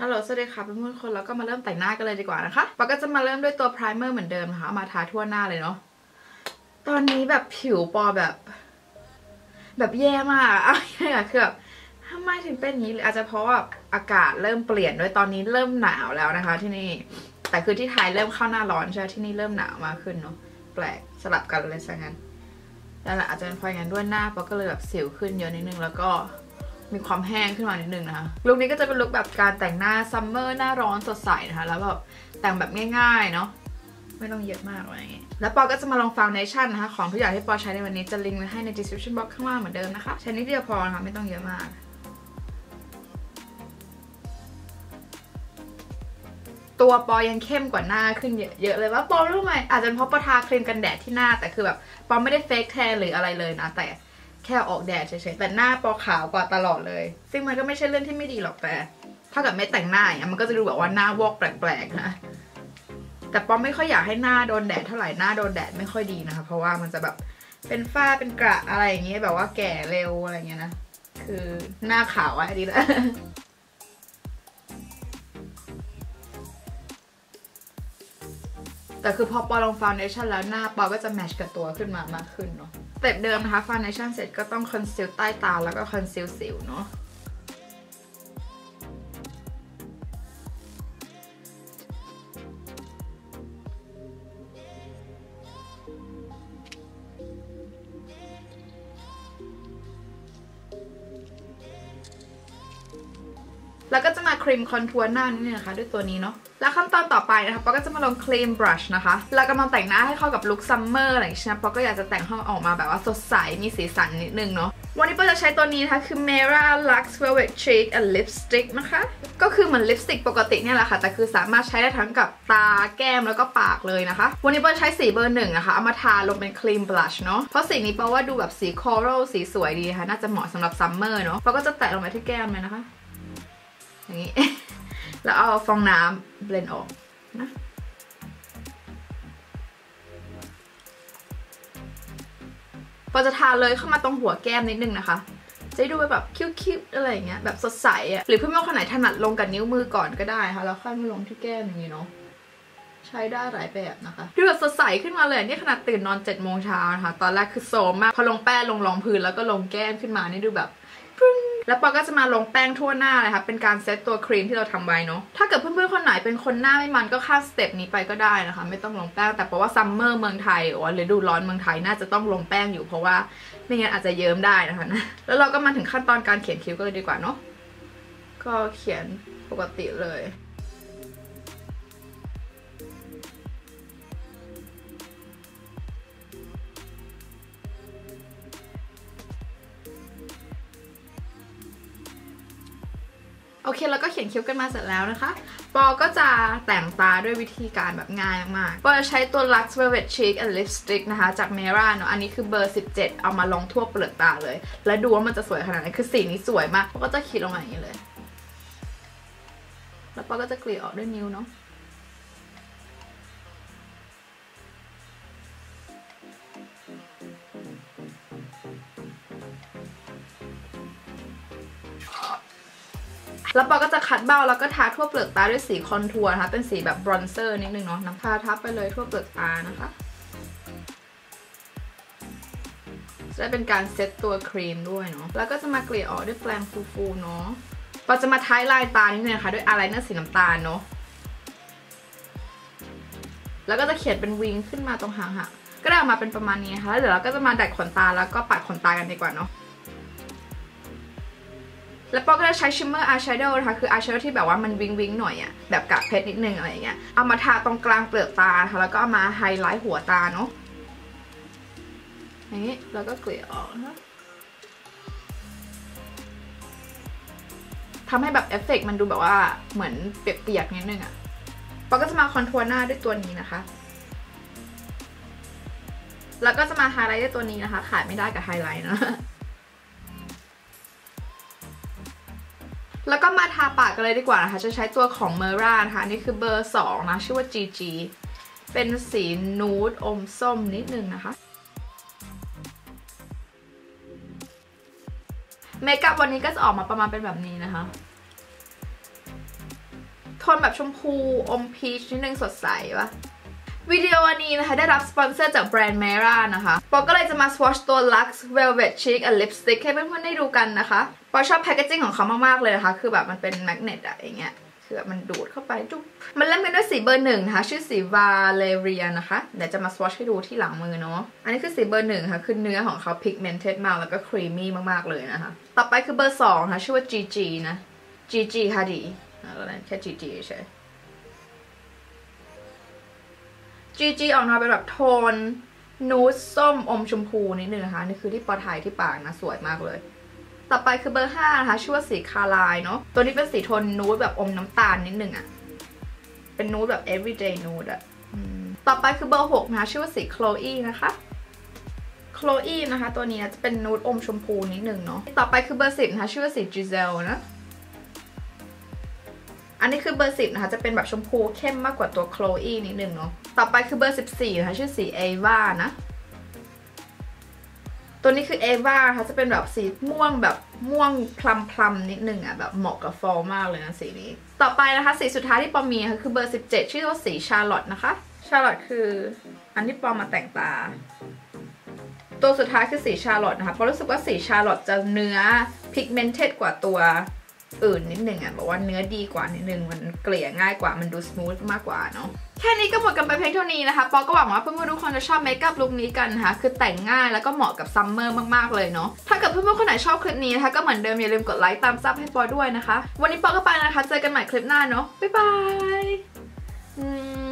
ฮัลโหลสวัสดีค่ะเพื่อนๆคนแล้วก็มาเริ่มแต่งหน้ากันเลยดีกว่านะคะปาก็จะมาเริ่มด้วยตัวไพรเมอร์เหมือนเดิมนะคะมาทาทั่วหน้าเลยเนาะตอนนี้แบบผิวปอแบบ แบบแย่มากอะอะคือแบบทำไมถึงเป็นอย่างนี้หรืออาจจะเพราะว่าอากาศเริ่มเปลี่ยนด้วยตอนนี้เริ่มหนาวแล้วนะคะ ที่นี่ แต่คือที่ไทยเริ่มเข้าหน้าร้อนใช่ไหมที่นี่เริ่มหนาวมากขึ้นเนาะแปลกสลับกันเลยซะงั้นนั่นแหละอาจจะเป็นเพราะอย่างนั้นด้วยหน้าปอก็เลยแบบสิวขึ้นเยอะนิดนึงแล้วก็ มีความแห้งขึ้นมานิดนึงนะคะลุคนี้ก็จะเป็นลุคแบบการแต่งหน้าซัมเมอร์หน้าร้อนสดใสนะคะแล้วแบบแต่งแบบง่ายๆเนาะไม่ต้องเยอะมากอะไรเงี้ยแล้วปอก็จะมาลองฟาวเดชั่นนะคะ ของทุกอย่างที่ปอใช้ในวันนี้จะลิงก์ไว้ให้ใน description box ข้างล่างเหมือนเดิมนะคะ ใช้นิดเดียวพอนะคะไม่ต้องเยอะมากตัวปอยังเข้มกว่าหน้าขึ้นเยอะเลยว่าปอรู้ไหมอาจจะเพราะปอทาครีมกันแดดที่หน้าแต่คือแบบปอไม่ได้เฟกแทนหรืออะไรเลยนะแต่ แค่ออกแดดเฉยๆแต่หน้าปอขาวกว่าตลอดเลย ซึ่งมันก็ไม่ใช่เรื่องที่ไม่ดีหรอกแต่ ถ้าเกิดไม่แต่งหน้าอย่างเงี้ยมันก็จะดูแบบว่าหน้าวอกแปลกๆนะแต่ปอไม่ค่อยอยากให้หน้าโดนแดดเท่าไหร่หน้าโดนแดดไม่ค่อยดีนะคะเพราะว่ามันจะแบบเป็นฝ้าเป็นกระอะไรอย่างเงี้ยแบบว่าแก่เร็วอะไรเงี้ยนะคือหน้าขาวอะดีแล้วแต่คือพอปอลงฟาวเดชั่นแล้วหน้าปอก็จะแมชกับตัวขึ้นมามากขึ้นเนาะ เต็ปเดิมนะคะฟาวเดชั่นเสร็จก็ต้องคอนซีลใต้ตาแล้วก็คอนซีลสิวเนาะ แล้วก็จะมาครีมคอนทัวร์หน้านี่นะคะ ด้วยตัวนี้เนาะแล้วขั้นตอนต่อไปนะคะปอก็จะมาลงครีมบรัชนะคะเรากำลังแต่งหน้าให้เข้ากับลุคซัมเมอร์อะไรอย่างเงี้ยปอก็อยากจะแต่งให้ออกมาแบบว่าสดใสมีสีสันนิดนึงเนาะวันนี้ปอจะใช้ตัวนี้นะคะ คือ Mera Lux Velvet Cheek and Lipstick นะคะ ก็คือเหมือนลิปสติกปกติเนี่ยแหละค่ะ แต่คือสามารถใช้ได้ทั้งกับตาแก้มแล้วก็ปากเลยนะคะ วันนี้ปอใช้สีเบอร์หนึ่งนะคะ เอามาทาลงเป็นครีมบลัชเนาะเพราะสีนี้ปอว่าดูแบบสีคอรัลสีสวยดีค่ะน่าจะเหมาะสำหรับซัมเมอร์เนาะปอก็จะแตะลงไปที่แก้มเลยนะคะ อย่างนี้ แล้วเอาฟองน้ำเบลนออกนะพอจะทาเลยเข้ามาตรงหัวแก้มนิดนึงนะคะ จะดูแบบคิ้วๆอะไรอย่างเงี้ยแบบสดใสอะหรือเพื่อนๆคนไหนถนัดลงกับนิ้วมือก่อนก็ได้ค่ะ แล้วค่อยมาลงที่แก้มอย่างนี้เนาะใช้ได้หลายแบบนะคะดูแบบสดใสขึ้นมาเลยนี่ขนาดตื่นนอน7จ็ดโมงเช้านะคะ ตอนแรกคือโซมมาก พอลงแป้งลงรองพื้นแล้วก็ลงแก้มขึ้นมานี่ดูแบบ แล้วปอก็จะมาลงแป้งทั่วหน้าเลยค่ะเป็นการเซตตัวครีมที่เราทำไว้เนาะถ้าเกิดเพื่อนๆคนไหนเป็นคนหน้าไม่มันก็ข้ามสเต็ปนี้ไปก็ได้นะคะ ไม่ต้องลงแป้งแต่เพราะว่าซัมเมอร์เมืองไทยหรือฤดูร้อนเมืองไทยน่าจะต้องลงแป้งอยู่เพราะว่าไม่งั้นอาจจะเยิ้มได้นะคะนะแล้วเราก็มาถึงขั้นตอนการเขียนคิ้วก็เลยดีกว่าเนาะก็เขียนปกติเลย โอเคแล้วก็เขียนคิ้วกันมาเสร็จแล้วนะคะ ปอก็จะแต่งตาด้วยวิธีการแบบง่ายมากปอจะใช้ตัว Lux Velvet Cheek and Lipstick นะคะจาก Mera เนาะอันนี้คือเบอร์ 17 เอามาลงทั่วเปลือกตาเลย แล้วดูว่ามันจะสวยขนาดไหนคือสีนี้สวยมากปอก็จะขีดลงมาอย่างนี้เลย แล้วปอก็จะเกลี่ยออกด้วยนิ้วเนาะ แล้วปอก็จะคัดเบ้าแล้วก็ทาทั่วเปลือกตาด้วยสีคอนทัวร์นะคะ เป็นสีแบบบรอนเซอร์นิดนึงเนาะน้ำทาทับไปเลยทั่วเปลือกตานะคะจะได้เป็นการเซตตัวครีมด้วยเนาะ แล้วก็จะมาเกลี่ยออกด้วยแปรงฟูๆเนาะปอจะมาท้ายลายตานิดนึงนะคะด้วยอายไลเนอร์สีน้ำตาลเนาะ แล้วก็จะเขียนเป็นวิงขึ้นมาตรงหางค่ะก็ได้ออกมาเป็นประมาณนี้ค่ะแล้วเดี๋ยวเราก็จะมาดัดขนตาแล้วก็ปัดขนตากันดีกว่าเนาะ แล้วปอก็จะใช้ชิมเมอร์อายแชโดว์นะคะคืออายแชโดว์ที่แบบว่ามันวิงวิงหน่อยอะแบบกากเพชรนิดนึงอะไรเงี้ยเอามาทาตรงกลางเปลือกตาค่ะแล้วก็มาไฮไลท์หัวตาเนาะอย่างนี้แล้วก็เกลี่ยออกนะทำให้แบบเอฟเฟกมันดูแบบว่าเหมือนเปียกๆนิดนึงอะปอก็จะมาคอนทัวร์หน้าด้วยตัวนี้นะคะแล้วก็จะมาไฮไลท์ด้วยตัวนี้นะคะ ขาดไม่ได้กับไฮไลท์นะ กันเลยดีกว่านะคะ จะใช้ตัวของ m e r a นะคะนี่คือเบอร์ 2 นะ ชื่อว่า GG เป็นสีนูดอมส้มนิดนึงนะคะ เมคอัพวันนี้ก็จะออกมาประมาณเป็นแบบนี้นะคะ โทนแบบชมพูอมพีชนิดนึงสดใสปะ วิดีโอวันนี้นะคะได้รับสปอนเซอร์จากแบรนด์ Mera นะคะปอก็เลยจะมาสวอชตัว Lux Velvet Cheek and Lipstick ให้เพื่อนๆได้ดูกันนะคะปอชอบแพคเกจิ้งของเขามากๆเลยนะคะ คือแบบมันเป็นแมกเนตอะอย่างเงี้ยคือแบบมันดูดเข้าไปจุ๊บมันเล่นกันด้วยสีเบอร์หนึ่งนะคะ ชื่อสีวาเลเรียนะคะ เดี๋ยวจะมาสวอชให้ดูที่หลังมือเนาะ อันนี้คือสีเบอร์หนึ่งค่ะ คือเนื้อของเขาพิกเมนเท d มากแล้วก็ครีมมี่มากๆเลยนะคะ ต่อไปคือเบอร์สองค่ะ ชื่อว่า GG นะ GG ค่ะดีแล้วนั้นแค่ GG เฉ ย GG ออกมาเป็นแบบโทน นูดส้มอมชมพูนิดนึงนะคะ นี่คือที่ปอถ่ายที่ปากนะ สวยมากเลย ต่อไปคือเบอร์5นะคะ ชื่อว่าสีคาไลน์เนาะตัวนี้เป็นสีโทนนูดแบบอมน้ำตาลนิดนึงอะ่ะเป็นนูดแบบ everyday nude อะ่ะต่อไปคือเบอร์6นะคะ ชื่อว่าสีโคลอีนะคะโคลอีนะคะ ตัวนี้จะเป็นนูดอมชมพูนิดนึงเนาะต่อไปคือเบอร์10นะคะ ชื่อว่าสีจิเซลนะอันนี้คือเบอร์10นะคะ จะเป็นแบบชมพูเข้มมากกว่าตัวโคลอีนิดนึงเนาะ ต่อไปคือเบอร์ 14 นะคะ ชื่อสีเอวานะ ตัวนี้คือเอวาค่ะจะเป็นแบบสีม่วงแบบม่วงพลัมพลัมนิดนึงอะแบบเหมาะกับฟอลมากเลยนะสีนี้ ต่อไปนะคะ สีสุดท้ายที่ปอมีค่ะคือเบอร์ 17 ชื่อว่าสีชาร์ลอตนะคะ ชาร์ลอตคืออันที่ปอมาแต่งตา ตัวสุดท้ายคือสีชาร์ลอตนะคะปอรู้สึกว่าสีชาร์ลอตจะเนื้อพิกเมนเทดกว่าตัว อื่นนิดนึงอะบอกว่าเนื้อดีกว่านิดนึงมันเกลี่ยง่ายกว่ามันดูสมูทมากกว่าเนาะแค่นี้ก็หมดกันไปเพียงเท่านี้นะคะปอก็หวังว่าเพื่อนๆทุกคนจะชอบเมคอัพลุคนี้กันนะคะคือแต่งง่ายแล้วก็เหมาะกับซัมเมอร์มากๆเลยเนาะถ้าเกิดเพื่อนๆคนไหนชอบคลิปนี้นะคะก็เหมือนเดิมอย่าลืมกดไลค์ตามซับให้ปอด้วยนะคะ วันนี้ปอก็ไปนะคะ เจอกันใหม่คลิปหน้าเนาะบ๊ายบาย